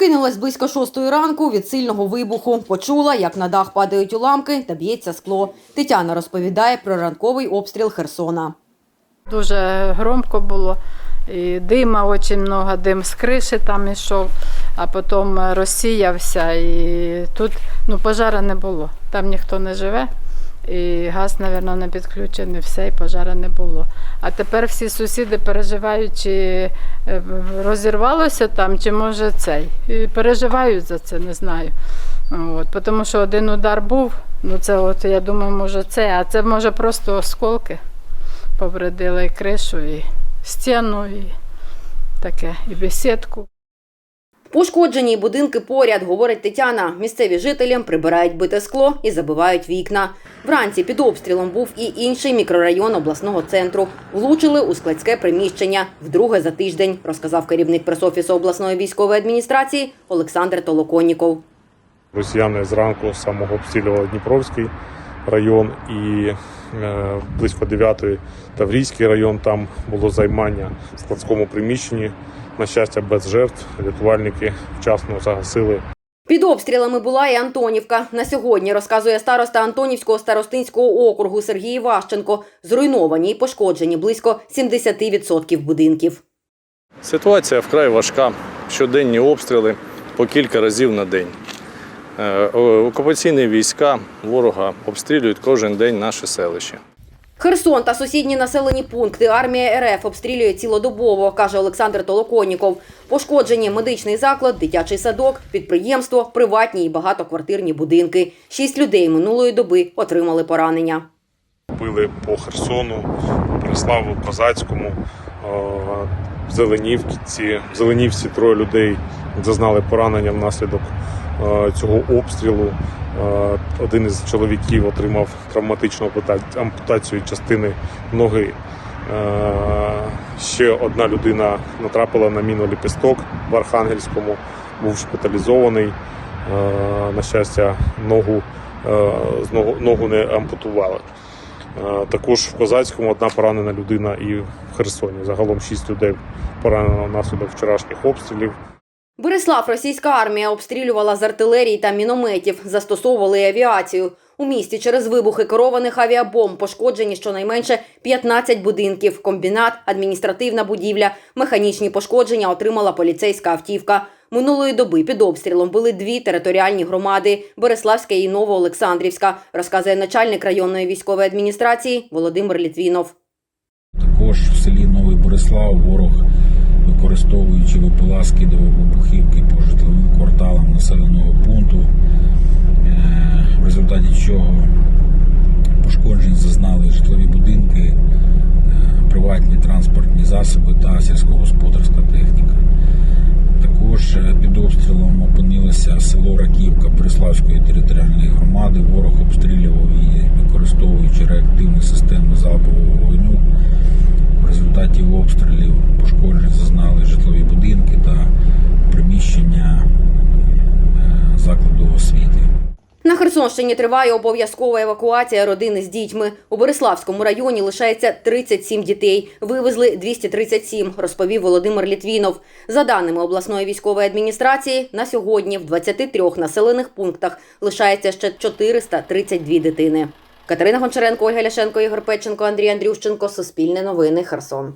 Прокинулась близько шостої ранку від сильного вибуху. Почула, як на дах падають уламки та б'ється скло. Тетяна розповідає про ранковий обстріл Херсона. Дуже громко було. І дима дуже багато, дим з криші там ішов, а потім розсіявся. І тут ну, пожара не було. Там ніхто не живе. І газ, мабуть, не підключений, все, і пожара не було. А тепер всі сусіди переживають, чи е, розірвалося там, чи може цей. І переживають за це, не знаю. От, тому що один удар був, ну це от я думаю, може це, а це може просто осколки повредили і кришу, і стіну, і таке, і бесідку. Пошкоджені будинки поряд, говорить Тетяна. Місцеві жителі прибирають бите скло і забивають вікна. Вранці під обстрілом був і інший мікрорайон обласного центру. Влучили у складське приміщення вдруге за тиждень, розказав керівник пресофісу обласної військової адміністрації Олександр Толоконніков. Росіяни зранку самого обстрілювали Дніпровський район і е, близько 9-ї Таврійський район. Там було займання в складському приміщенні. На щастя, без жертв. Рятувальники вчасно загасили Під обстрілами була і Антонівка. На сьогодні, розказує староста Антонівського старостинського округу Сергій Іващенко, зруйновані і пошкоджені близько 70% будинків. Ситуація вкрай важка. Щоденні обстріли по кілька разів на день. Е, Окупаційні війська ворога обстрілюють кожен день наше селище. Херсон та сусідні населені пункти армія РФ обстрілює цілодобово, каже Олександр Толоконніков. Пошкоджені медичний заклад, дитячий садок, підприємство, приватні і багатоквартирні будинки. Шість людей минулої доби отримали поранення. били по Херсону, Переславу, Козацькому, Зеленівці. В Зеленівці троє людей зазнали поранення внаслідок цього обстрілу. Один із чоловіків отримав травматичну ампутацію частини ноги. Ще одна людина натрапила на міну ліпісток в Архангельському, був шпиталізований. На щастя, ногу, ногу, не ампутували. Також в Козацькому одна поранена людина і в Херсоні. Загалом шість людей поранено внаслідок вчорашніх обстрілів. Береслав російська армія обстрілювала з артилерії та мінометів, застосовували авіацію. У місті через вибухи керованих авіабомб пошкоджені щонайменше 15 будинків, комбінат, адміністративна будівля, механічні пошкодження отримала поліцейська автівка. Минулої доби під обстрілом були дві територіальні громади Береславська і Новоолександрівська, розказує начальник районної військової адміністрації Володимир Літвінов. Також в селі Новий Борислав ворог, використовуючи випила скидував вибухівки по житловим кварталам населеного пункту, е, в результаті чого пошкоджень зазнали житлові будинки, е, приватні транспортні засоби та сільськогосподарська техніка. Херсонщині триває обов'язкова евакуація родини з дітьми. У Бориславському районі лишається 37 дітей. Вивезли 237, розповів Володимир Літвінов. За даними обласної військової адміністрації, на сьогодні в 23 населених пунктах лишається ще 432 дитини. Катерина Гончаренко, Ольга Ляшенко, Ігор Петченко, Андрій Андрющенко. Суспільне новини. Херсон.